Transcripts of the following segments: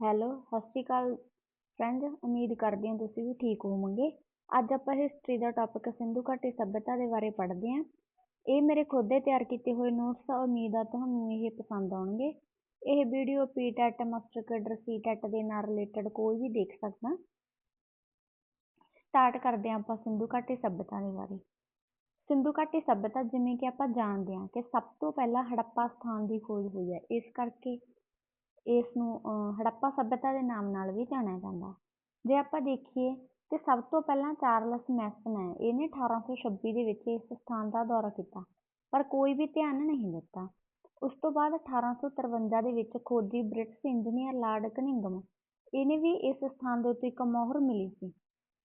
Hello ਸਤਿ ਸ਼੍ਰੀ ਅਕਾਲ friends ਉਮੀਦ ਕਰਦੀ ਹਾਂ ਤੁਸੀਂ ਵੀ ਠੀਕ ਹੋਵੋਗੇ। ਅੱਜ ਆਪਾਂ ਹਿਸਟਰੀ ਦਾ ਟੌਪਿਕ ਸਿੰਧੂ ਘਾਟੀ ਸੱਭਿਅਤਾ ਦੇ ਬਾਰੇ ਪੜ੍ਹਦੇ ਹਾਂ। ਇਹ ਮੇਰੇ ਖੁਦ ਦੇ ਤਿਆਰ ਕੀਤੇ ਹੋਏ ਨੋਟਸ ਆ, ਉਮੀਦ ਆ ਤੁਹਾਨੂੰ ਇਹ ਪਸੰਦ ਆਉਣਗੇ। ਇਹ ਵੀਡੀਓ ਪੀ ਮਾਸਟਰ ਕੈਡਰ ਸੀ ਦੇ ਨਾਲ ਰਿਲੇਟਡ ਕੋਈ ਵੀ ਦੇਖ ਸਕਦਾ। ਸਟਾਰਟ ਕਰਦੇ ਹਾਂ ਆਪਾਂ ਸਿੰਧੂ ਘਾਟੀ ਸੱਭਿਅਤਾ ਦੇ ਬਾਰੇ। ਸਿੰਧੂ ਘਾਟੀ ਸੱਭਿਅਤਾ ਜਿਵੇਂ ਕਿ ਆਪਾਂ ਜਾਣਦੇ ਹਾਂ ਕਿ ਸਭ ਤੋਂ ਪਹਿਲਾਂ ਹੜੱਪਾ ਸਥਾਨ ਦੀ ਖੋਜ ਹੋਈ ਹੈ। ਇਸ ਕਰਕੇ ਇਸ ਨੂੰ ਹੜੱਪਾ ਸੱਭਿਅਤਾ ਦੇ ਨਾਮ ਨਾਲ ਵੀ ਜਾਣਿਆ ਜਾਂਦਾ ਜੇ ਆਪਾਂ ਦੇਖੀਏ ਤੇ ਸਭ ਤੋਂ ਪਹਿਲਾਂ ਚਾਰਲਸ ਮੈਸਨ ਹੈ। ਇਹਨੇ 1826 ਦੇ ਵਿੱਚ ਇਸ ਸਥਾਨ ਦਾ ਦੌਰਾ ਕੀਤਾ, ਪਰ ਕੋਈ ਵੀ ਧਿਆਨ ਨਹੀਂ ਦਿੱਤਾ। ਉਸ ਤੋਂ ਬਾਅਦ 1853 ਦੇ ਵਿੱਚ ਖੋਜੀ ਬ੍ਰਿਟਿਸ਼ ਇੰਜੀਨੀਅਰ ਲਾਰਡ ਕਨਿੰਗਮ। ਇਹਨੇ ਵੀ ਇਸ ਸਥਾਨ ਦੇ ਉੱਤੇ ਇੱਕ ਮੋਹਰ ਮਿਲੀ ਸੀ,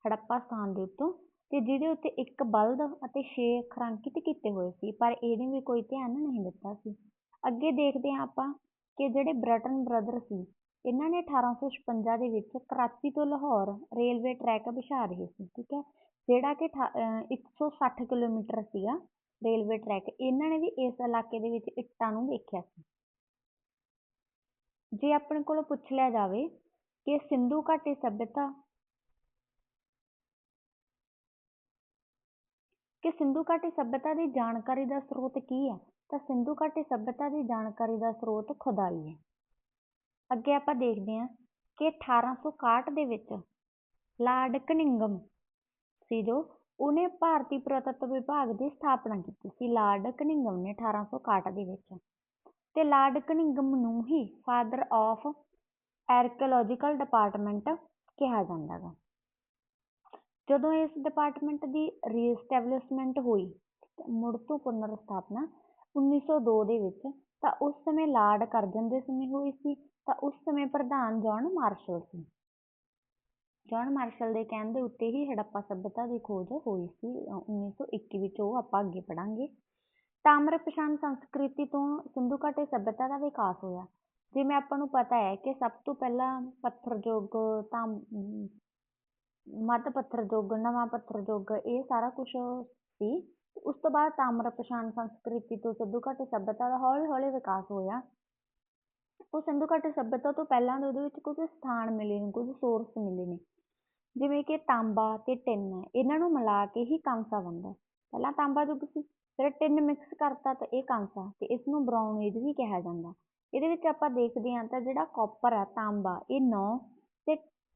ਹੜੱਪਾ ਸਥਾਨ ਦੇ ਉੱਤੋਂ, ਤੇ ਜਿਹਦੇ ਉੱਤੇ ਇੱਕ ਬਲਦ ਅਤੇ ਛੇ ਅੱਖਰ ਅੰਕਿਤ ਕੀਤੇ ਹੋਏ ਸੀ, ਪਰ ਇਹਨੇ ਵੀ ਕੋਈ ਧਿਆਨ ਨਹੀਂ ਦਿੱਤਾ ਸੀ। ਅੱਗੇ ਦੇਖਦੇ ਹਾਂ ਆਪਾਂ ਕਿ ਜਿਹੜੇ ਬ੍ਰਟਨ ਬ੍ਰਦਰ ਸੀ, ਇਹਨਾਂ ਨੇ 1856 ਦੇ ਵਿੱਚ ਕਰਾਚੀ ਤੋਂ ਲਾਹੌਰ ਰੇਲਵੇ ਟਰੈਕ ਵਿਛਾ ਰਹੇ ਸੀ, ਠੀਕ ਹੈ? ਜਿਹੜਾ ਕਿ 160 ਕਿਲੋਮੀਟਰ ਸੀਗਾ ਰੇਲਵੇ ਟਰੈਕ, ਇਹਨਾਂ ਨੇ ਵੀ ਇਸ ਇਲਾਕੇ ਦੇ ਵਿੱਚ ਇੱਟਾਂ ਨੂੰ ਵੇਖਿਆ ਸੀ। ਜੇ ਆਪਣੇ ਕੋਲੋਂ ਪੁੱਛ ਲਿਆ ਜਾਵੇ ਕਿ ਸਿੰਧੂ ਘਾਟੀ ਸਭਿਅਤਾ, ਕਿ ਸਿੰਧੂ ਘਾਟੀ ਸਭਿਅਤਾ ਦੀ ਜਾਣਕਾਰੀ ਦਾ ਸਰੋਤ ਕੀ ਹੈ? ਤਾਂ ਸਿੰਧੂ ਘਾਟੀ ਸਭਿਅਤਾ ਦੀ ਜਾਣਕਾਰੀ ਦਾ ਸਰੋਤ ਖੁਦਾਈ ਹੈ। ਅੱਗੇ ਆਪਾਂ ਦੇਖਦੇ ਹਾਂ ਕਿ 1861 ਦੇ ਵਿੱਚ ਲਾਰਡ ਕਨਿੰਗਮ ਸੀ ਜੋ ਉਹਨੇ ਭਾਰਤੀ ਪੁਰਾਤੱਤਵ ਵਿਭਾਗ ਦੀ ਸਥਾਪਨਾ ਕੀਤੀ ਸੀ, ਲਾਰਡ ਕਨਿੰਗਮ ਨੇ 1861 ਦੇ ਵਿੱਚ। ਤੇ ਲਾਰਡ ਕਨਿੰਗਮ ਨੂੰ ਹੀ ਫਾਦਰ ਆਫ ਆਰਕੀਓਲੋਜੀਕਲ ਡਿਪਾਰਟਮੈਂਟ ਕਿਹਾ ਜਾਂਦਾ ਹੈ ਜਦੋਂ ਇਸ ਡਿਪਾਰਟਮੈਂਟ ਦੀ ਰੀਐਸਟੈਬਲਿਸ਼ਮੈਂਟ ਹੋਈ ਮੁੜ ਤੋਂ ਪੁਨਰ ਸਥਾਪਨਾ 1902 ਦੇ ਵਿੱਚ ਤਾਂ ਉਸ ਸਮੇਂ ਲਾਰਡ ਕਰਜ਼ਨ ਦੇ ਸਮੇਂ ਹੋਈ ਸੀ, ਤਾਂ ਉਸ ਸਮੇਂ ਪ੍ਰਧਾਨ ਜੌਨ ਮਾਰਸ਼ਲ ਸੀ। ਜੌਨ ਮਾਰਸ਼ਲ ਦੇ ਕਹਿਣ ਦੇ ਉੱਤੇ ਹੀ ਹੜੱਪਾ ਸਭਿਅਤਾ ਦੀ ਖੋਜ ਹੋਈ ਸੀ 1921 ਵਿੱਚ ਉਹ ਆਪਾਂ ਅੱਗੇ ਪੜਾਂਗੇ ਤਾਮਰ ਸੰਸਕ੍ਰਿਤੀ ਤੋਂ ਸਿੰਧੂ ਘਾਟੀ ਸਭਿਅਤਾ ਦਾ ਵਿਕਾਸ ਹੋਇਆ। ਜਿਵੇਂ ਆਪਾਂ ਨੂੰ ਪਤਾ ਹੈ ਕਿ ਸਭ ਤੋਂ ਪਹਿਲਾਂ ਪੱਥਰ ਯੁੱਗ ਤਾਂ ਮੱਧ ਪੱਥਰਯੁੱਗ, ਨਵਾਂ ਪੱਥਰ ਯੁੱਗ ਇਹ ਸਾਰਾ ਕੁਝ ਸੀ। ਉਸ ਤੋਂ ਬਾਅਦ ਤਾਮਰ ਪਛਾਣ ਸੰਸਕ੍ਰਿਤੀ ਤੋਂ ਸਿੰਧੂ ਘਾਟੀ ਸਭਿਅਤਾ ਦਾ ਹੌਲੀ ਹੌਲੀ ਵਿਕਾਸ ਹੋਇਆ। ਉਹ ਸਿੰਧੂ ਘਾਟੀ ਤੋਂ ਪਹਿਲਾਂ ਦੇ ਉਹਦੇ ਵਿੱਚ ਕੁਝ ਸਥਾਨ ਮਿਲੇ ਨੇ, ਕੁਝ ਸੋਰਸ ਮਿਲੇ ਨੇ। ਜਿਵੇਂ ਕਿ ਤਾਂਬਾ ਤੇ ਟਿਨ, ਇਹਨਾਂ ਨੂੰ ਮਿਲਾ ਕੇ ਹੀ ਕਾਂਸਾ ਬਣਦਾ ਪਹਿਲਾਂ ਤਾਂਬਾ ਯੁੱਗ ਸੀ, ਫਿਰ ਟਿਨ ਮਿਕਸ ਕਰਤਾ ਤਾਂ ਇਹ ਕਾਂਸਾ ਤੇ ਇਸ ਨੂੰ ਬਰਾਊਨ ਵੀ ਕਿਹਾ ਜਾਂਦਾ ਇਹਦੇ ਵਿੱਚ ਆਪਾਂ ਦੇਖਦੇ ਹਾਂ ਤਾਂ ਜਿਹੜਾ ਕਾਪਰ ਹੈ ਤਾਂਬਾ, ਇਹ 9 ਤੇ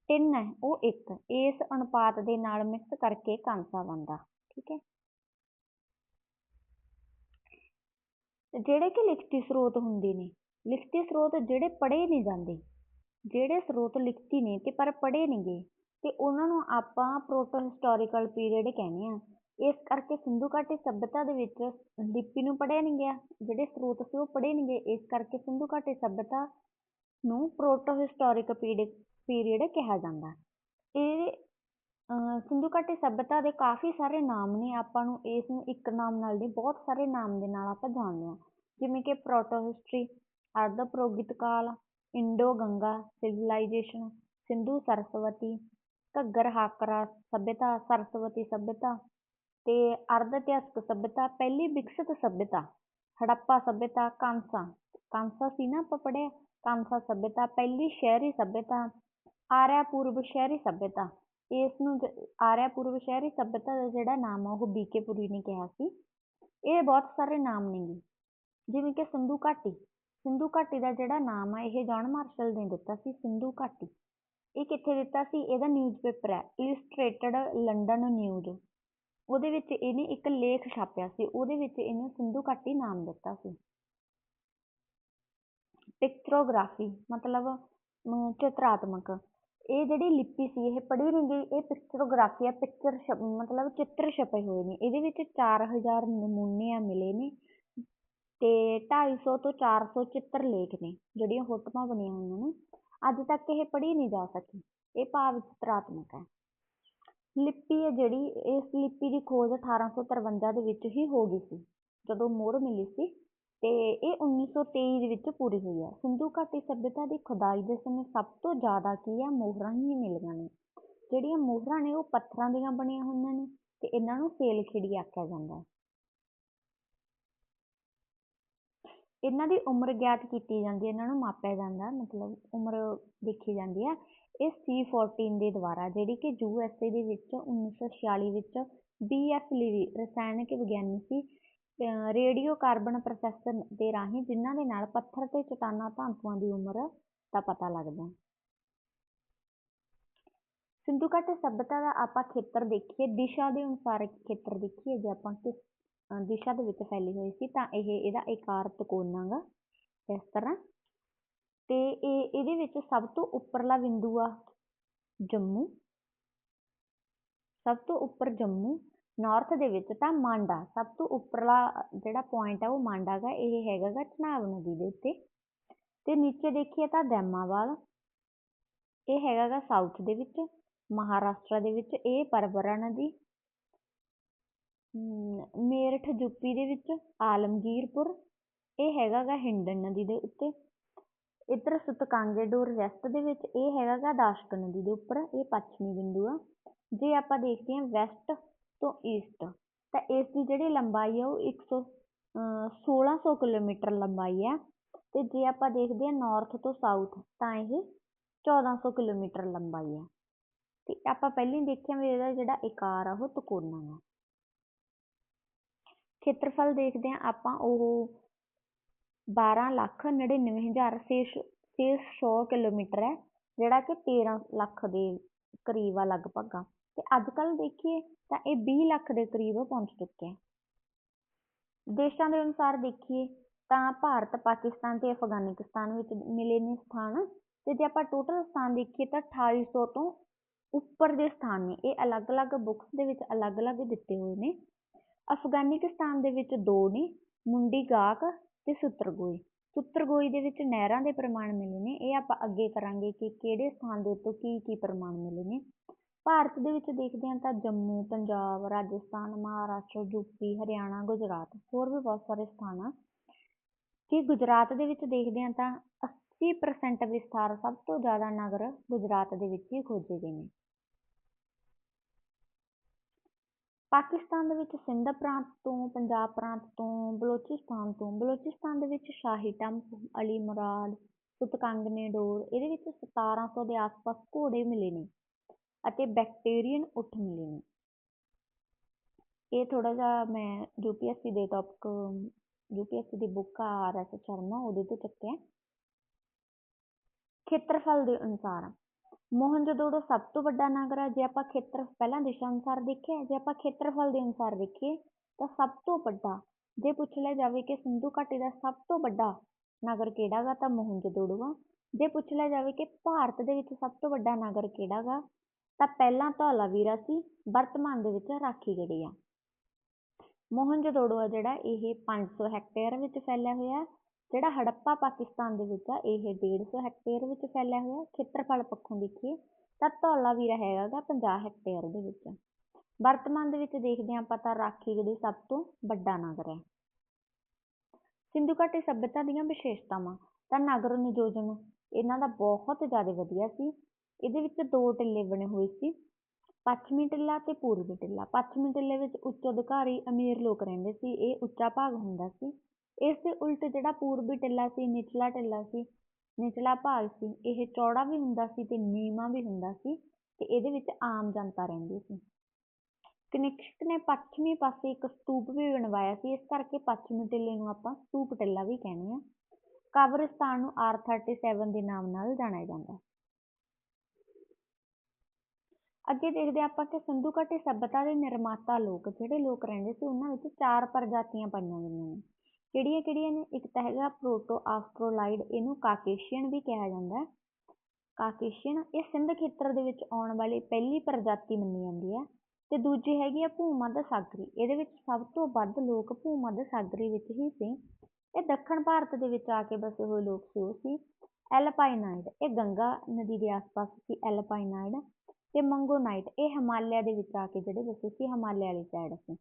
ਟਿਨ ਹੈ, ਉਹ ਇੱਕ। ਇਸ ਅਨੁਪਾਤ ਦੇ ਨਾਲ ਮਿਕਸ ਕਰਕੇ ਕਾਂਸਾ ਬਣਦਾ, ਠੀਕ ਹੈ। ਜਿਹੜੇ ਕਿ ਲਿਖਤੀ ਸਰੋਤ ਹੁੰਦੇ ਨੇ, ਲਿਖਤੀ ਸਰੋਤ ਜਿਹੜੇ ਪੜ੍ਹੇ ਨਹੀਂ ਜਾਂਦੇ, ਜਿਹੜੇ ਸਰੋਤ ਲਿਖਤੀ ਨੇ ਤੇ ਪਰ ਪੜ੍ਹੇ ਨਹੀਂ ਗਏ ਤੇ ਉਹਨਾਂ ਨੂੰ ਆਪਾਂ ਪ੍ਰੋਟੋ ਹਿਸਟੋਰੀਕਲ ਪੀਰੀਅਡ ਕਹਿੰਦੇ ਹਾਂ। ਇਸ ਕਰਕੇ ਸਿੰਧੂ ਘਾਟੀ ਸੱਭਿਅਤਾ ਦੇ ਵਿੱਚ ਲਿਪੀ ਨੂੰ ਪੜ੍ਹਿਆ ਨਹੀਂ ਗਿਆ, ਜਿਹੜੇ ਸਰੋਤ ਸੀ ਉਹ ਪੜ੍ਹੇ ਨਹੀਂ ਗਏ ਇਸ ਕਰਕੇ ਸਿੰਧੂ ਘਾਟੀ ਸੱਭਿਅਤਾ ਨੂੰ ਪ੍ਰੋਟੋ ਹਿਸਟੋਰਿਕ ਪੀਰੀਅਡ ਕਿਹਾ ਜਾਂਦਾ। ਇਹ ਸਿੰਧੂ ਘਾਟੀ ਸਭਿਅਤਾ ਦੇ ਕਾਫੀ ਸਾਰੇ ਨਾਮ ਨੇ, ਆਪਾਂ ਨੂੰ ਇਸ ਨੂੰ ਇੱਕ ਨਾਮ ਨਾਲ ਨਹੀਂ, ਬਹੁਤ ਸਾਰੇ ਨਾਮ ਦੇ ਨਾਲ ਆਪਾਂ ਜਾਣਦੇ ਹਾਂ। ਜਿਵੇਂ ਕਿ ਪ੍ਰੋਟੋ ਹਿਸਟਰੀ ਅਰਧ ਪੁਰੋਗਿਤ ਕਾਲ, ਇੰਡੋ ਗੰਗਾ ਸਿਵਲਾਈਜੇਸ਼ਨ ਸਿੰਧੂ ਸਰਸਵਤੀ, ਘੱਗਰ ਹਾਕਰਾ ਸਭਿਅਤਾ, ਸਰਸਵਤੀ ਸਭਿਅਤਾ ਤੇ ਅਰਧ ਇਤਿਹਾਸਕ ਸਭਿਅਤਾ, ਪਹਿਲੀ ਵਿਕਸਿਤ ਸਭਿਅਤਾ, ਹੜੱਪਾ ਸਭਿਅਤਾ, ਕਾਂਸਾ। ਕਾਂਸਾ ਸੀ ਨਾ ਆਪਾਂ ਪੜਿਆ ਕਾਂਸਾ ਸਭਿਅਤਾ, ਪਹਿਲੀ ਸ਼ਹਿਰੀ ਸਭਿਅਤਾ, ਆਰਿਆ ਪੂਰਬ ਸ਼ਹਿਰੀ ਸਭਿਅਤਾ। ਇਸ ਨੂੰ ਆਰਿਆ ਪੂਰਬ ਸ਼ਹਿਰੀ ਸਭਿਅਤਾ ਦਾ ਜਿਹੜਾ ਨਾਮ ਆ, ਉਹ ਬੀਕੇ ਪੁਰੀ ਨੇ ਕਿਹਾ ਸੀ। ਇਹ ਬਹੁਤ ਸਾਰੇ ਨਾਮ ਨੇਗੇ ਜਿਵੇਂ ਕਿ ਸਿੰਧੂ ਘਾਟੀ। ਸਿੰਧੂ ਘਾਟੀ ਦਾ ਜਿਹੜਾ ਨਾਮ ਆ, ਇਹ ਜੌਨ ਮਾਰਸ਼ਲ ਨੇ ਦਿੱਤਾ ਸੀ, ਸਿੰਧੂ ਘਾਟੀ। ਇਹ ਕਿੱਥੇ ਦਿੱਤਾ ਸੀ? ਇਹਦਾ ਨਿਊਜ਼ਪੇਪਰ ਹੈ ਇਲਸਟ੍ਰੇਟਡ ਲੰਡਨ ਨਿਊਜ਼ ਉਹਦੇ ਵਿੱਚ ਇਹਨੇ ਇੱਕ ਲੇਖ ਛਾਪਿਆ ਸੀ। ਉਹਦੇ ਵਿੱਚ ਇਹਨੂੰ ਸਿੰਧੂ ਘਾਟੀ ਨਾਮ ਦਿੱਤਾ ਸੀ। ਪਿਕਚਰੋਗ੍ਰਾਫੀ ਮਤਲਬ ਚਿਤਰਾਤਮਕ। ਇਹ ਜਿਹੜੀ ਲਿਪੀ ਸੀ, ਇਹ ਪੜ੍ਹੀ ਨਹੀਂ ਗਈ, ਇਹ ਪਿਕਚਰੋਗ੍ਰਾਫੀ ਆ, ਪਿਕਚਰ ਮਤਲਬ ਚਿੱਤਰ ਛਪੇ ਹੋਏ ਨੇ, ਇਹਦੇ ਵਿੱਚ 4000 ਨਮੂਨੇ ਮਿਲੇ ਨੇ ਤੇ 250 ਤੋਂ 400 ਚਿੱਤਰ ਲੇਖ ਨੇ, ਜਿਹੜੀਆਂ ਫੋਟੋਆਂ ਬਣੀਆਂ ਹੋਈਆਂ ਨੇ, ਅੱਜ ਤੱਕ ਇਹ ਪੜ੍ਹੀ ਨਹੀਂ ਜਾ ਸਕੀ, ਇਹ ਭਾਵ ਚਿਤਰਾਤਮਕ ਹੈ। ਲਿਪੀ ਹੈ ਜਿਹੜੀ, ਇਸ ਲਿਪੀ ਦੀ ਖੋਜ 1853 ਦੇ ਵਿੱਚ ਹੀ ਹੋ ਗਈ ਸੀ, ਜਦੋਂ ਮੋਹਰ ਮਿਲੀ ਸੀ ਤੇ ਇਹ 1923 ਦੇ ਵਿੱਚ ਪੂਰੀ ਹੋਈ ਹੈ। ਸਿੰਧੂ ਘਾਟੀ ਸਭਿਅਤਾ ਦੀ ਖੁਦਾਈ ਦੇ ਸਮੇਂ ਸਭ ਤੋਂ ਜ਼ਿਆਦਾ ਕੀ ਹੈ? ਮੋਹਰਾਂ ਹੀ ਮਿਲੀਆਂ ਨੇ। ਜਿਹੜੀਆਂ ਮੋਹਰਾਂ ਨੇ, ਉਹ ਪੱਥਰਾਂ ਦੀਆਂ ਬਣੀਆਂ ਹੋਈਆਂ ਨੇ ਤੇ ਇਹਨਾਂ ਨੂੰ ਸੇਲ ਖਿੜੀ ਆਖਿਆ ਜਾਂਦਾ ਇਹਨਾਂ ਦੀ ਉਮਰ ਗਿਆਤ ਕੀਤੀ ਜਾਂਦੀ ਹੈ, ਇਹਨਾਂ ਨੂੰ ਮਾਪਿਆ ਜਾਂਦਾ ਮਤਲਬ ਉਮਰ ਦੇਖੀ ਜਾਂਦੀ ਹੈ। ਇਹ ਸੀ ਫੋਰਟੀਨ ਦੇ ਦੁਆਰਾ, ਜਿਹੜੀ ਕਿ ਯੂ ਐਸ ਏ ਦੇ ਵਿੱਚ ਉੱਨੀ ਸੌ ਛਿਆਲੀ ਵਿੱਚ ਬੀ ਐਫ ਲਿਵੀ ਰਸਾਇਣਕ ਵਿਗਿਆਨੀ ਸੀ ਰੇਡੀਓ ਕਾਰਬਨ ਪ੍ਰੋਸੈਸਰ ਦੇ ਰਾਹੀਂ ਜਿਨ੍ਹਾਂ ਦੇ ਨਾਲ ਪੱਥਰ ਤੇ ਚਟਾਨਾਂ, ਧਾਤੂਆਂ ਦੀ ਉਮਰ ਦਾ ਪਤਾ ਲੱਗਦਾ ਸਿੰਧੂ ਘਾਟੀ ਸਭਿਅਤਾ ਦਾ ਆਪਾਂ ਖੇਤਰ ਦੇਖੀਏ, ਦਿਸ਼ਾ ਦੇ ਅਨੁਸਾਰ ਖੇਤਰ ਦੇਖੀਏ, ਜੇ ਆਪਾਂ ਕਿਸ ਦਿਸ਼ਾ ਦੇ ਵਿੱਚ ਫੈਲੀ ਹੋਈ ਸੀ, ਤਾਂ ਇਹ, ਇਹਦਾ ਆਕਾਰ ਤਿਕੋਣਾ ਗਾ, ਇਸ ਤਰ੍ਹਾਂ। ਤੇ ਇਹ, ਇਹਦੇ ਵਿੱਚ ਸਭ ਤੋਂ ਉੱਪਰਲਾ ਬਿੰਦੂ ਆ ਜੰਮੂ। ਸਭ ਤੋਂ ਉੱਪਰ ਜੰਮੂ ਨੌਰਥ ਦੇ ਵਿੱਚ ਤਾਂ ਮਾਂਡਾ, ਸਭ ਤੋਂ ਉੱਪਰਲਾ ਜਿਹੜਾ ਪੁਆਇੰਟ ਆ ਉਹ ਮਾਂਡਾ ਗਾ, ਇਹ ਹੈਗਾ ਗਾ ਚਨਾਬ ਨਦੀ ਦੇ ਉੱਤੇ। ਤੇ ਨੀਚੇ ਦੇਖੀਏ ਤਾਂ ਦੈਮਾਵਾਲ ਇਹ ਹੈਗਾ ਗਾ ਸਾਊਥ ਦੇ ਵਿੱਚ, ਮਹਾਰਾਸ਼ਟਰ ਦੇ ਵਿੱਚ, ਇਹ ਪਰਬਰਾ ਨਦੀ। ਮੇਰਠ ਯੂਪੀ ਦੇ ਵਿੱਚ, ਆਲਮਗੀਰਪੁਰ, ਇਹ ਹੈਗਾ ਗਾ ਹਿੰਡਨ ਨਦੀ ਦੇ ਉੱਤੇ। ਇੱਧਰ ਸੁਤਕਾਂਗੇ ਡੋਰ ਵੈਸਟ ਦੇ ਵਿੱਚ, ਇਹ ਹੈਗਾ ਗਾ ਦਾਸ਼ਕ ਨਦੀ ਦੇ ਉੱਪਰ, ਇਹ ਪੱਛਮੀ ਬਿੰਦੂ ਆ। ਜੇ ਆਪਾਂ ਦੇਖਦੇ ਹਾਂ ਵੈਸਟ ਤੋਂ ਈਸਟ ਤਾਂ ਇਸ ਦੀ ਜਿਹੜੀ ਲੰਬਾਈ ਹੈ ਉਹ ਇੱਕ ਸੌ ਸੋਲਾਂ ਸੌ ਕਿਲੋਮੀਟਰ ਲੰਬਾਈ ਆ ਤੇ ਜੇ ਆਪਾਂ ਦੇਖਦੇ ਹਾਂ ਨਾਰਥ ਤੋਂ ਸਾਊਥ ਤਾਂ ਇਹ ਚੌਦਾਂ ਸੌ ਕਿਲੋਮੀਟਰ ਲੰਬਾਈ ਆ। ਤੇ ਆਪਾਂ ਪਹਿਲਾਂ ਹੀ ਦੇਖਿਆ ਵੀ ਇਹਦਾ ਜਿਹੜਾ ਆਕਾਰ ਆ ਉਹ ਤਿਕੋਣਾ ਆ ਖੇਤਰਫਲ ਦੇਖਦੇ ਹਾਂ ਆਪਾਂ ਉਹ ਬਾਰਾਂ ਲੱਖ ਨੜਿਨਵੇਂ ਹਜ਼ਾਰ ਛੇ ਛੇ ਸੌ ਕਿਲੋਮੀਟਰ ਹੈ ਜਿਹੜਾ ਕਿ ਤੇਰਾਂ ਲੱਖ ਦੇ ਕਰੀਬ ਆ ਲਗਭਗ। ਆ ਤੇ ਅੱਜ ਕੱਲ ਦੇਖੀਏ ਤਾਂ ਇਹ ਵੀਹ ਲੱਖ ਦੇ ਕਰੀਬ ਪਹੁੰਚ ਚੁੱਕਿਆ ਦੇਸ਼ਾਂ ਦੇ ਅਨੁਸਾਰ ਦੇਖੀਏ ਤਾਂ ਭਾਰਤ, ਪਾਕਿਸਤਾਨ ਤੇ ਅਫਗਾਨਿਸਤਾਨ ਵਿੱਚ ਮਿਲੇ ਨੇ ਸਥਾਨ ਤੇ ਜੇ ਆਪਾਂ ਟੋਟਲ ਸਥਾਨ ਦੇਖੀਏ ਤਾਂ 2800 ਤੋਂ ਉੱਪਰ ਦੇ ਸਥਾਨ ਨੇ। ਇਹ ਅਲੱਗ-ਅਲੱਗ ਬੁੱਕਸ ਦੇ ਵਿੱਚ ਅਲੱਗ-ਅਲੱਗ ਦਿੱਤੇ ਹੋਏ ਨੇ। ਅਫਗਾਨਿਸਤਾਨ ਦੇ ਵਿੱਚ ਦੋ ਨੇ, ਮੁੰਡੀ ਗਾਕ ਤੇ ਸੁੱਤਰਗੋਈ। ਸੁੱਤਰਗੋਈ ਦੇ ਵਿੱਚ ਨਹਿਰਾਂ ਦੇ ਪ੍ਰਮਾਣ ਮਿਲੇ ਨੇ। ਇਹ ਆਪਾਂ ਅੱਗੇ ਕਰਾਂਗੇ ਕਿ ਕਿਹੜੇ ਸਥਾਨ ਦੇ ਉੱਤੋਂ ਕੀ ਕੀ ਪ੍ਰਮਾਣ ਮਿਲੇ ਨੇ। ਭਾਰਤ ਦੇ ਵਿੱਚ ਦੇਖਦੇ ਹਾਂ ਤਾਂ ਜੰਮੂ, ਪੰਜਾਬ, ਰਾਜਸਥਾਨ, ਮਹਾਰਾਸ਼ਟਰ ਯੂਪੀ ਹਰਿਆਣਾ, ਗੁਜਰਾਤ, ਹੋਰ ਵੀ ਬਹੁਤ ਸਾਰੇ ਸਥਾਨ ਆ। ਜੇ ਗੁਜਰਾਤ ਦੇ ਵਿੱਚ ਦੇਖਦੇ ਹਾਂ ਤਾਂ 80% ਵਿਸਥਾਰ ਸਭ ਤੋਂ ਜ਼ਿਆਦਾ ਨਗਰ ਗੁਜਰਾਤ ਦੇ ਵਿੱਚ ਹੀ ਖੋਜੇ ਗਏ ਨੇ। ਪਾਕਿਸਤਾਨ ਦੇ ਵਿੱਚ ਸਿੰਧ ਪ੍ਰਾਂਤ ਤੋਂ, ਪੰਜਾਬ ਪ੍ਰਾਂਤ ਤੋਂ, ਬਲੋਚਿਸਤਾਨ ਤੋਂ, ਬਲੋਚਿਸਤਾਨ ਦੇ ਵਿੱਚ ਸ਼ਾਹੀ ਟੰਪ, ਅਲੀ ਮੁਰਾਦ ਸੁਤਕਾਂਗਨੇ ਡੋਰ ਇਹਦੇ ਵਿੱਚ 1700 ਦੇ ਆਸ-ਪਾਸ ਘੋੜੇ ਮਿਲੇ ਨੇ। ਅਤੇ ਬੈਕਟੀਰੀਅਨ ਉੱਠ ਮਿਲੇ ਨੇ ਇਹ ਥੋੜਾ ਜਿਹਾ ਮੈਂ ਯੂਪੀਐਸਸੀ ਦੇ ਟੌਪਿਕ ਯੂਪੀਐਸਸੀ ਦੀ ਬੁੱਕ ਆ ਆਰ ਐਸ ਸ਼ਰਮਾ, ਉਹਦੇ ਤੋਂ ਚੱਕਿਆ। ਖੇਤਰਫਲ ਦੇ ਅਨੁਸਾਰ ਮੋਹਨਜੋਦੜੋ ਸਭ ਤੋਂ ਵੱਡਾ ਨਗਰ ਹੈ ਜੇ ਆਪਾਂ ਖੇਤਰ ਪਹਿਲਾਂ ਦਿਸ਼ਾ ਅਨੁਸਾਰ ਦੇਖਿਆ, ਜੇ ਆਪਾਂ ਖੇਤਰਫਲ ਦੇ ਅਨੁਸਾਰ ਦੇਖੀਏ, ਤਾਂ ਸਭ ਤੋਂ ਵੱਡਾ, ਜੇ ਪੁੱਛ ਲਿਆ ਜਾਵੇ ਕਿ ਸਿੰਧੂ ਘਾਟੀ ਦਾ ਸਭ ਤੋਂ ਵੱਡਾ ਨਗਰ ਕਿਹੜਾ ਗਾ, ਤਾਂ ਮੋਹਨਜੋਦੜੋ ਆ ਜੇ ਪੁੱਛ ਲਿਆ ਜਾਵੇ ਕਿ ਭਾਰਤ ਦੇ ਵਿੱਚ ਸਭ ਤੋਂ ਵੱਡਾ ਨਗਰ ਕਿਹੜਾ ਗਾ ਤਾਂ ਪਹਿਲਾਂ ਧੌਲਾਵੀਰਾ ਸੀ, ਵਰਤਮਾਨ ਦੇ ਵਿੱਚ ਰਾਖੀਗੜ੍ਹੀ ਆ। ਮੋਹਨਜੋਦੜੋ ਆ ਜਿਹੜਾ ਇਹ 500 ਹੈਕਟੇਅਰ ਵਿੱਚ ਫੈਲਿਆ ਹੋਇਆ, ਜਿਹੜਾ ਹੜੱਪਾ ਪਾਕਿਸਤਾਨ ਦੇ ਵਿੱਚ ਆ, ਇਹ 150 ਹੈਕਟੇਅਰ ਵਿੱਚ ਫੈਲਿਆ ਹੋਇਆ, ਖੇਤਰਫਲ ਪੱਖੋਂ ਦੇਖੀਏ ਤਾਂ ਧੌਲਾਵੀਰਾ ਹੈਗਾ ਗਾ 50 ਹੈਕਟੇਅਰ ਦੇ ਵਿੱਚ। ਵਰਤਮਾਨ ਦੇ ਵਿੱਚ ਦੇਖਦੇ ਹਾਂ ਆਪਾਂ ਤਾਂ ਰਾਖੀਗੜ੍ਹੀ ਸਭ ਤੋਂ ਵੱਡਾ ਨਗਰ ਹੈ। ਸਿੰਧੂ ਘਾਟੀ ਸੱਭਿਅਤਾ ਦੀਆਂ ਵਿਸ਼ੇਸ਼ਤਾਵਾਂ ਤਾਂ ਨਗਰ ਨਿਯੋਜਨ ਇਹਨਾਂ ਦਾ ਬਹੁਤ ਜ਼ਿਆਦਾ ਵਧੀਆ ਸੀ ਇਹਦੇ ਵਿੱਚ ਦੋ ਟਿੱਲੇ ਬਣੇ ਹੋਏ ਸੀ, ਪੱਛਮੀ ਟਿੱਲਾ ਤੇ ਪੂਰਬੀ ਟਿੱਲਾ। ਪੱਛਮੀ ਟਿੱਲੇ ਵਿੱਚ ਉੱਚ ਅਧਿਕਾਰੀ ਅਮੀਰ ਲੋਕ ਰਹਿੰਦੇ ਸੀ, ਇਹ ਉੱਚਾ ਭਾਗ ਹੁੰਦਾ ਸੀ। ਇਸ ਦੇ ਉਲਟ ਜਿਹੜਾ ਪੂਰਬੀ ਟਿੱਲਾ ਸੀ, ਨਿਚਲਾ ਟਿੱਲਾ ਸੀ, ਨਿਚਲਾ ਭਾਗ ਸੀ, ਇਹ ਚੌੜਾ ਵੀ ਹੁੰਦਾ ਸੀ ਤੇ ਨੀਵਾਂ ਵੀ ਹੁੰਦਾ ਸੀ ਤੇ ਇਹਦੇ ਵਿੱਚ ਆਮ ਜਨਤਾ ਰਹਿੰਦੀ ਸੀ। ਕਨਿਕਸ਼ਕ ਨੇ ਪੱਛਮੀ ਪਾਸੇ ਇੱਕ ਸਤੂਪ ਵੀ ਬਣਵਾਇਆ ਸੀ, ਇਸ ਕਰਕੇ ਪੱਛਮੀ ਟਿੱਲੇ ਨੂੰ ਆਪਾਂ ਸਤੂਪ ਟਿੱਲਾ ਵੀ ਕਹਿੰਦੇ ਆ ਕਬਰਸਤਾਨ ਨੂੰ ਆਰ 37 ਦੇ ਨਾਮ ਨਾਲ ਜਾਣਿਆ ਜਾਂਦਾ। ਅੱਗੇ ਦੇਖਦੇ ਹਾਂ ਆਪਾਂ ਕਿ ਸਿੰਧੂ ਘਾਟੀ ਸੱਭਿਅਤਾ ਦੇ ਨਿਰਮਾਤਾ ਲੋਕ ਜਿਹੜੇ ਲੋਕ ਰਹਿੰਦੇ ਸੀ, ਉਹਨਾਂ ਵਿੱਚ ਚਾਰ ਪ੍ਰਜਾਤੀਆਂ ਪਾਈਆਂ ਗਈਆਂ ਨੇ। ਕਿਹੜੀਆਂ ਕਿਹੜੀਆਂ ਨੇ? ਇੱਕ ਤਾਂ ਹੈਗਾ ਪ੍ਰੋਟੋ ਆਸਟਰੋਲਾਈਡ, ਇਹਨੂੰ ਕਾਕੇਸ਼ੀਅਨ ਵੀ ਕਿਹਾ ਜਾਂਦਾ ਹੈ। ਕਾਕੇਸ਼ੀਅਨ, ਇਹ ਸਿੰਧ ਖੇਤਰ ਦੇ ਵਿੱਚ ਆਉਣ ਵਾਲੀ ਪਹਿਲੀ ਪ੍ਰਜਾਤੀ ਮੰਨੀ ਜਾਂਦੀ ਹੈ। ਤੇ ਦੂਜੀ ਹੈਗੀ ਆ ਭੂਮੱਧ ਸਾਗਰੀ, ਇਹਦੇ ਵਿੱਚ ਸਭ ਤੋਂ ਵੱਧ ਲੋਕ ਭੂਮੱਧ ਸਾਗਰੀ ਵਿੱਚ ਹੀ ਸੀ। ਇਹ ਦੱਖਣ ਭਾਰਤ ਦੇ ਵਿੱਚ ਆ ਕੇ ਬਸੇ ਹੋਏ ਲੋਕ ਸੀ, ਉਹ ਸੀ ਐਲਪਾਈਨਾਈਡ। ਇਹ ਗੰਗਾ ਨਦੀ ਦੇ ਆਸ-ਪਾਸ ਸੀ, ਐਲਪਾਈਨਾਈਡ। ਤੇ ਮੰਗੋਨਾਈਟ, ਇਹ ਹਿਮਾਲਿਆ ਦੇ ਵਿੱਚ ਆ ਕੇ ਜਿਹੜੇ ਬਸੇ ਸੀ, ਹਿਮਾਲਿਆ ਵਾਲੀ ਸਾਈਡ ਸੀ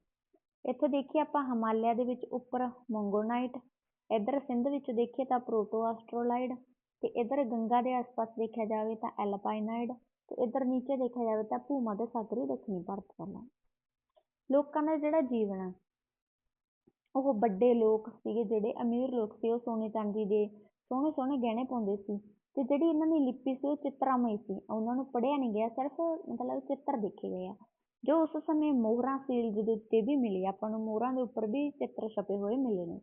ਇੱਥੇ ਦੇਖੀਏ ਆਪਾਂ ਹਿਮਾਲਿਆ ਦੇ ਵਿੱਚ ਉੱਪਰ ਮੰਗੋਨਾਈਟ, ਇੱਧਰ ਸਿੰਧ ਵਿੱਚ ਦੇਖੀਏ ਤਾਂ ਪ੍ਰੋਟੋ ਆਸਟ੍ਰੋਲਾਈਡ, ਤੇ ਇੱਧਰ ਗੰਗਾ ਦੇ ਆਸ-ਪਾਸ ਦੇਖਿਆ ਜਾਵੇ ਤਾਂ ਐਲਪਾਈਨਾਈਡ, ਤੇ ਇੱਧਰ ਨੀਚੇ ਦੇਖਿਆ ਜਾਵੇ ਤਾਂ ਭੂਮੱਧ ਸਾਗਰੀ ਦੱਖਣੀ ਭਾਰਤ ਵਾਲਾ ਲੋਕਾਂ ਦਾ ਜਿਹੜਾ ਜੀਵਨ ਆ, ਉਹ ਵੱਡੇ ਲੋਕ ਸੀਗੇ ਜਿਹੜੇ ਅਮੀਰ ਲੋਕ ਸੀ, ਉਹ ਸੋਨੇ ਚਾਂਦੀ ਦੇ ਸੋਹਣੇ ਸੋਹਣੇ ਗਹਿਣੇ ਪਾਉਂਦੇ ਸੀ। ਤੇ ਜਿਹੜੀ ਇਹਨਾਂ ਦੀ ਲਿਪੀ ਸੀ ਉਹ ਚਿੱਤਰਾਮਈ ਸੀ। ਉਹਨਾਂ ਨੂੰ ਪੜ੍ਹਿਆ ਨਹੀਂ ਗਿਆ, ਸਿਰਫ ਮਤਲਬ ਚਿੱਤਰ ਦੇਖੇ ਗਏ ਆ। ਜੋ ਉਸ ਸਮੇਂ ਮੋਹਰਾਂ ਸੀਲਜ਼ ਦੇ ਉੱਤੇ ਵੀ ਮਿਲੇ ਆਪਾਂ ਨੂੰ ਮੋਹਰਾਂ ਦੇ ਉੱਪਰ ਵੀ ਚਿੱਤਰ ਛਪੇ ਹੋਏ ਮਿਲੇ ਨੇ।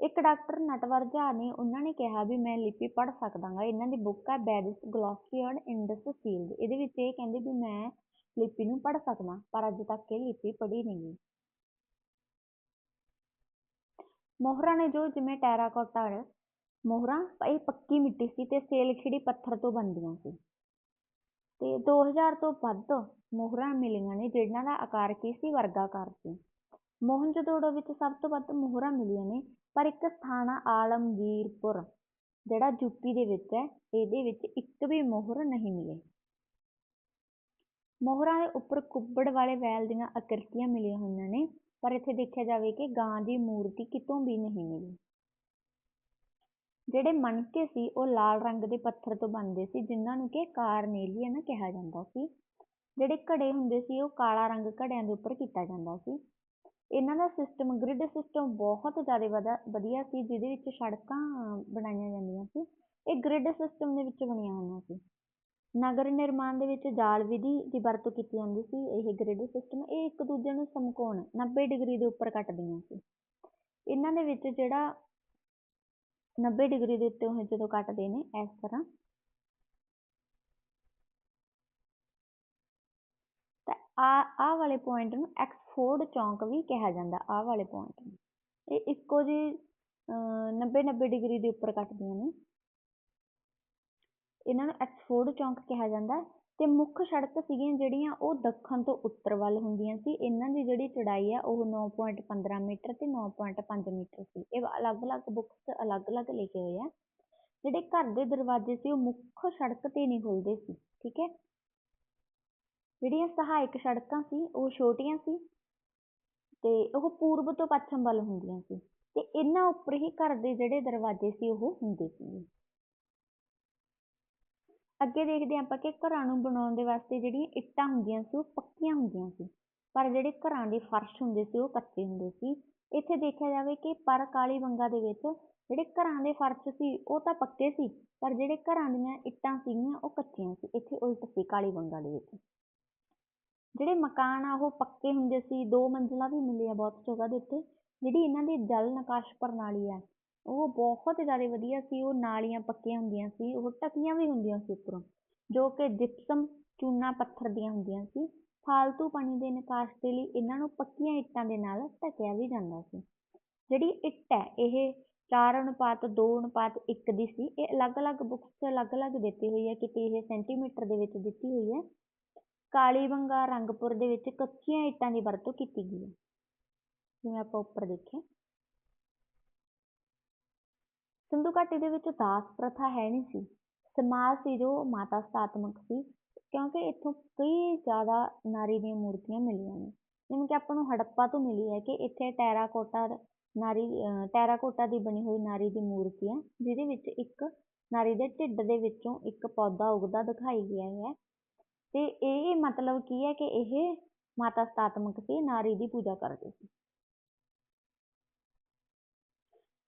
ਇੱਕ ਡਾਕਟਰ ਨਟਵਰ ਝਾ ਨੇ, ਉਹਨਾਂ ਨੇ ਕਿਹਾ ਵੀ ਮੈਂ ਲਿਪੀ ਪੜ੍ਹ ਸਕਦਾ ਗਾ ਇਹਨਾਂ ਦੀ ਬੁੱਕ ਹੈ ਬੈਰਿਸ ਗਲੋਸੀ ਇੰਡਸ ਸੀਲਡ ਇਹਦੇ ਵਿੱਚ ਇਹ ਕਹਿੰਦੇ ਵੀ ਮੈਂ ਲਿਪੀ ਨੂੰ ਪੜ੍ਹ ਸਕਦਾ, ਪਰ ਅੱਜ ਤੱਕ ਇਹ ਲਿਪੀ ਪੜ੍ਹੀ ਨਹੀਂ ਗਈ। ਮੋਹਰਾਂ ਨੇ ਜੋ ਜਿਵੇਂ ਟੈਰਾਕੋਟਾ ਮੋਹਰਾਂ ਇਹ ਪੱਕੀ ਮਿੱਟੀ ਸੀ ਤੇ ਸੇਲਖਿੜੀ ਪੱਥਰ ਤੋਂ ਬਣਦੀਆਂ ਸੀ। ਤੇ ਦੋ ਹਜ਼ਾਰ ਤੋਂ ਵੱਧ ਮੋਹਰਾਂ ਮਿਲੀਆਂ ਨੇ, ਜਿਹਨਾਂ ਦਾ ਆਕਾਰ ਕੀ ਸੀ? ਵਰਗਾਕਾਰ ਸੀ। ਮੋਹਨਜੋਦੜੋ ਵਿੱਚ ਸਭ ਤੋਂ ਵੱਧ ਮੋਹਰਾਂ ਮਿਲੀਆਂ ਨੇ, ਪਰ ਇੱਕ ਸਥਾਨ ਆ ਆਲਮਗੀਰਪੁਰ, ਜਿਹੜਾ ਯੂਪੀ ਦੇ ਵਿੱਚ ਹੈ। ਇਹਦੇ ਵਿੱਚ ਇੱਕ ਵੀ ਮੋਹਰ ਨਹੀਂ ਮਿਲੇ। ਮੋਹਰਾਂ ਦੇ ਉੱਪਰ ਕੁੱਬੜ ਵਾਲੇ ਵੈਲ ਦੀਆਂ ਆਕ੍ਰਿਤੀਆਂ ਮਿਲੀਆਂ ਹੋਈਆਂ ਨੇ, ਪਰ ਇੱਥੇ ਦੇਖਿਆ ਜਾਵੇ ਕਿ ਗਾਂ ਦੀ ਮੂਰਤੀ ਕਿਤੋਂ ਵੀ ਨਹੀਂ ਮਿਲੀ। ਜਿਹੜੇ ਮਣਕੇ ਸੀ, ਉਹ ਲਾਲ ਰੰਗ ਦੇ ਪੱਥਰ ਤੋਂ ਬਣਦੇ ਸੀ, ਜਿਨ੍ਹਾਂ ਨੂੰ ਕਿ ਕਾਰਨੇਲੀਅਨ ਕਿਹਾ ਜਾਂਦਾ ਸੀ। ਜਿਹੜੇ ਘੜੇ ਹੁੰਦੇ ਸੀ, ਉਹ ਕਾਲਾ ਰੰਗ ਘੜਿਆਂ ਦੇ ਉੱਪਰ ਕੀਤਾ ਜਾਂਦਾ ਸੀ। ਇਹਨਾਂ ਦਾ ਸਿਸਟਮ ਗ੍ਰਿਡ ਸਿਸਟਮ ਬਹੁਤ ਜ਼ਿਆਦਾ ਵਧੀਆ ਸੀ, ਜਿਹਦੇ ਵਿੱਚ ਸੜਕਾਂ ਬਣਾਈਆਂ ਜਾਂਦੀਆਂ ਸੀ। ਇਹ ਗ੍ਰਿਡ ਸਿਸਟਮ ਦੇ ਵਿੱਚ ਬਣੀਆਂ ਹੋਈਆਂ ਸੀ। ਨਗਰ ਨਿਰਮਾਣ ਦੇ ਵਿੱਚ ਜਾਲ ਵਿਧੀ ਦੀ ਵਰਤੋਂ ਕੀਤੀ ਜਾਂਦੀ ਸੀ, ਇਹ ਗ੍ਰਿਡ ਸਿਸਟਮ ਇਹ ਇੱਕ ਦੂਜੇ ਨੂੰ ਸਮਕੋਣ 90 ਡਿਗਰੀ ਦੇ ਉੱਪਰ ਕੱਟਦੀਆਂ ਸੀ। ਇਹਨਾਂ ਦੇ ਵਿੱਚ ਜਿਹੜਾ 90 ਡਿਗਰੀ ਦੇ ਉੱਤੇ ਉਹ ਜਦੋਂ ਕੱਟਦੇ ਨੇ, ਇਸ ਤਰ੍ਹਾਂ। ਤਾਂ ਆ ਆਹ ਵਾਲੇ ਪੁਆਇੰਟ ਨੂੰ ਐਕਸਫੋਰਡ ਚੌਂਕ ਵੀ ਕਿਹਾ ਜਾਂਦਾ, ਆ ਵਾਲੇ ਪੁਆਇੰਟ ਨੂੰ। ਇਹ ਇੱਕੋ ਜਿਹੀ 90 90 ਡਿਗਰੀ ਦੇ ਉੱਪਰ ਕੱਟਦੀਆਂ ਨੇ। ਇਹਨਾਂ ਨੂੰ ਐਕਸਫੋਰਡ ਚੌਂਕ ਕਿਹਾ ਜਾਂਦਾ। ਤੇ ਮੁੱਖ ਸੜਕ ਸੀਗੀਆਂ ਜਿਹੜੀਆਂ ਉਹ ਦੱਖਣ ਤੋਂ ਉੱਤਰ ਵੱਲ ਹੁੰਦੀਆਂ ਸੀ। ਇਹਨਾਂ ਦੀ ਜਿਹੜੀ ਚੌੜਾਈ ਆ, ਉਹ 9.15 ਮੀਟਰ ਤੇ 9.5 ਮੀਟਰ ਸੀ। ਇਹ ਅਲੱਗ-ਅਲੱਗ ਬੁੱਕਸ 'ਚ ਅਲੱਗ-ਅਲੱਗ ਲਿਖੇ ਹੋਏ ਆ। ਜਿਹੜੇ ਘਰ ਦੇ ਦਰਵਾਜ਼ੇ ਸੀ, ਉਹ ਮੁੱਖ ਸੜਕ ਤੇ ਨਹੀਂ ਖੁੱਲਦੇ ਸੀ, ਠੀਕ ਹੈ? ਜਿਹੜੀਆਂ ਸਹਾਇਕ ਸੜਕਾਂ ਸੀ, ਉਹ ਛੋਟੀਆਂ ਸੀ ਤੇ ਉਹ ਪੂਰਬ ਤੋਂ ਪੱਛਮ ਵੱਲ ਹੁੰਦੀਆਂ ਸੀ। ਤੇ ਇਹਨਾਂ ਉੱਪਰ ਹੀ ਘਰ ਦੇ ਜਿਹੜੇ ਦਰਵਾਜ਼ੇ ਸੀ, ਉਹ ਹੁੰਦੇ ਸੀ ਅੱਗੇ ਦੇਖਦੇ ਹਾਂ ਆਪਾਂ ਕਿ ਘਰਾਂ ਨੂੰ ਬਣਾਉਣ ਦੇ ਵਾਸਤੇ ਜਿਹੜੀਆਂ ਇੱਟਾਂ ਹੁੰਦੀਆਂ ਸੀ, ਉਹ ਪੱਕੀਆਂ ਹੁੰਦੀਆਂ ਸੀ। ਪਰ ਜਿਹੜੇ ਘਰਾਂ ਦੇ ਫਰਸ਼ ਹੁੰਦੇ ਸੀ, ਉਹ ਕੱਚੇ ਹੁੰਦੇ ਸੀ। ਇੱਥੇ ਦੇਖਿਆ ਜਾਵੇ ਕਿ ਪਰ ਕਾਲੀ ਬੰਗਾ ਦੇ ਵਿੱਚ ਜਿਹੜੇ ਘਰਾਂ ਦੇ ਫਰਸ਼ ਸੀ, ਉਹ ਤਾਂ ਪੱਕੇ ਸੀ, ਪਰ ਜਿਹੜੇ ਘਰਾਂ ਦੀਆਂ ਇੱਟਾਂ ਸੀਗੀਆਂ, ਉਹ ਕੱਚੀਆਂ ਸੀ। ਇੱਥੇ ਉਲਟ ਸੀ ਕਾਲੀ ਬੰਗਾ ਦੇ ਵਿੱਚ। ਜਿਹੜੇ ਮਕਾਨ ਆ, ਉਹ ਪੱਕੇ ਹੁੰਦੇ ਸੀ। ਦੋ ਮੰਜ਼ਿਲਾਂ ਵੀ ਮਿਲੇ ਆ ਬਹੁਤ ਜਗ੍ਹਾ ਦੇ ਉੱਤੇ, ਜਿਹੜੀ ਇਹਨਾਂ ਦੀ ਜਲ ਨਿਕਾਸ ਪ੍ਰਣਾਲੀ ਆ। ਉਹ ਬਹੁਤ ਜ਼ਿਆਦਾ ਵਧੀਆ ਸੀ, ਉਹ ਨਾਲੀਆਂ ਪੱਕੀਆਂ ਹੁੰਦੀਆਂ ਸੀ, ਉਹ ਢਕੀਆਂ ਵੀ ਹੁੰਦੀਆਂ ਸੀ ਉੱਪਰੋਂ, ਜੋ ਕਿ ਜਿਪਸਮ ਚੂਨਾ ਪੱਥਰ ਦੀਆਂ ਹੁੰਦੀਆਂ ਸੀ, ਫਾਲਤੂ ਪਾਣੀ ਦੇ ਨਿਕਾਸ ਦੇ ਲਈ ਇਹਨਾਂ ਨੂੰ ਪੱਕੀਆਂ ਇੱਟਾਂ ਦੇ ਨਾਲ ਢਕਿਆ ਵੀ ਜਾਂਦਾ ਸੀ। ਜਿਹੜੀ ਇੱਟ ਹੈ, ਇਹ ਚਾਰ ਅਨੁਪਾਤ, ਦੋ ਅਨੁਪਾਤ, ਇੱਕ ਦੀ ਸੀ, ਇਹ ਅਲੱਗ-ਅਲੱਗ ਬੁੱਕਸ 'ਚ ਅਲੱਗ-ਅਲੱਗ ਦਿੱਤੀ ਹੋਈ ਹੈ, ਕਿਤੇ ਇਹ ਸੈਂਟੀਮੀਟਰ ਦੇ ਵਿੱਚ ਦਿੱਤੀ ਹੋਈ ਹੈ। ਕਾਲੀ ਬੰਗਾ ਰੰਗਪੁਰ ਦੇ ਵਿੱਚ ਕੱਚੀਆਂ ਇੱਟਾਂ ਦੀ ਵਰਤੋਂ ਕੀਤੀ ਗਈ ਹੈ। ਜਿਵੇਂ ਆਪਾਂ ਉੱਪਰ ਦੇਖਿਆ ਸਿੰਧੂ ਘਾਟੀ ਦੇ ਵਿੱਚ ਦਾਸ ਪ੍ਰਥਾ ਹੈ ਨਹੀਂ ਸੀ। ਸਮਾਜ ਸੀ ਜੋ ਮਾਤਾ ਸਤਾਤਮਕ ਸੀ, ਕਿਉਂਕਿ ਇੱਥੋਂ ਕਈ ਜ਼ਿਆਦਾ ਨਾਰੀ ਦੀਆਂ ਮੂਰਤੀਆਂ ਮਿਲੀਆਂ ਨੇ। ਜਿਵੇਂ ਕਿ ਆਪਾਂ ਨੂੰ ਹੜੱਪਾ ਤੋਂ ਮਿਲੀ ਹੈ ਕਿ ਇੱਥੇ ਟੈਰਾਕੋਟਾ ਨਾਰੀ ਟੈਰਾਕੋਟਾ ਦੀ ਬਣੀ ਹੋਈ ਨਾਰੀ ਦੀ ਮੂਰਤੀ ਹੈ, ਜਿਹਦੇ ਵਿੱਚ ਇੱਕ ਨਾਰੀ ਦੇ ਢਿੱਡ ਦੇ ਵਿੱਚੋਂ ਇੱਕ ਪੌਦਾ ਉੱਗਦਾ ਦਿਖਾਈ ਗਿਆ ਹੈ। ਤੇ ਇਹ ਮਤਲਬ ਕੀ ਹੈ ਕਿ ਇਹ ਮਾਤਾ ਸਤਾਤਮਕ ਸੀ ਨਾਰੀ ਦੀ ਪੂਜਾ ਕਰਦੇ ਸੀ।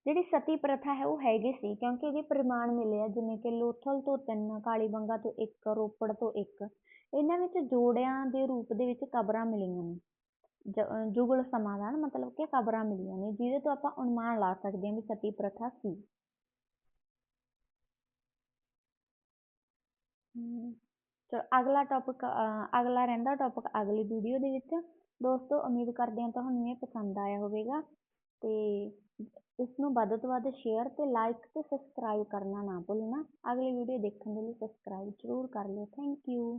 ਜਿਹੜੀ ਸਤੀ ਪ੍ਰਥਾ ਹੈ ਉਹ ਹੈਗੀ ਸੀ, ਕਿਉਂਕਿ ਇਹਦੇ ਪ੍ਰਮਾਣ ਮਿਲੇ ਆ, ਜਿਵੇਂ ਕਿ ਲੋਥਲ ਤੋਂ ਤਿੰਨ ਕਾਲੀਬੰਗਾ ਤੋਂ ਇੱਕ, ਰੋਪੜ ਤੋਂ ਇੱਕ, ਇਹਨਾਂ ਵਿੱਚ ਜੋੜਿਆਂ ਦੇ ਰੂਪ ਦੇ ਵਿੱਚ ਕਬਰਾਂ ਮਿਲੀਆਂ ਨੇ। ਜੁਗਲ ਸਮਾਧਾਨ ਮਤਲਬ ਕਿ ਕਬਰਾਂ ਮਿਲੀਆਂ ਨੇ, ਜਿਹਦੇ ਤੋਂ ਆਪਾਂ ਅਨੁਮਾਨ ਲਾ ਸਕਦੇ ਹਾਂ ਵੀ ਸਤੀ ਪ੍ਰਥਾ ਸੀ। ਚਲੋ ਅਗਲਾ ਟੌਪਿਕ ਅਗਲਾ ਰਹਿੰਦਾ ਟੌਪਿਕ ਅਗਲੀ ਵੀਡੀਓ ਦੇ ਵਿੱਚ। ਦੋਸਤੋ, ਉਮੀਦ ਕਰਦੇ ਹਾਂ ਤੁਹਾਨੂੰ ਇਹ ਪਸੰਦ ਆਇਆ ਹੋਵੇਗਾ। ਤੇ ਇਸ ਨੂੰ ਵੱਧ ਤੋਂ ਵੱਧ ਸ਼ੇਅਰ ਤੇ ਲਾਈਕ ਤੇ ਸਬਸਕ੍ਰਾਈਬ ਕਰਨਾ ਨਾ ਭੁੱਲਣਾ। ਅਗਲੀ ਵੀਡੀਓ ਦੇਖਣ ਦੇ ਲਈ ਸਬਸਕ੍ਰਾਈਬ ਜ਼ਰੂਰ ਕਰ ਲਿਓ। Thank you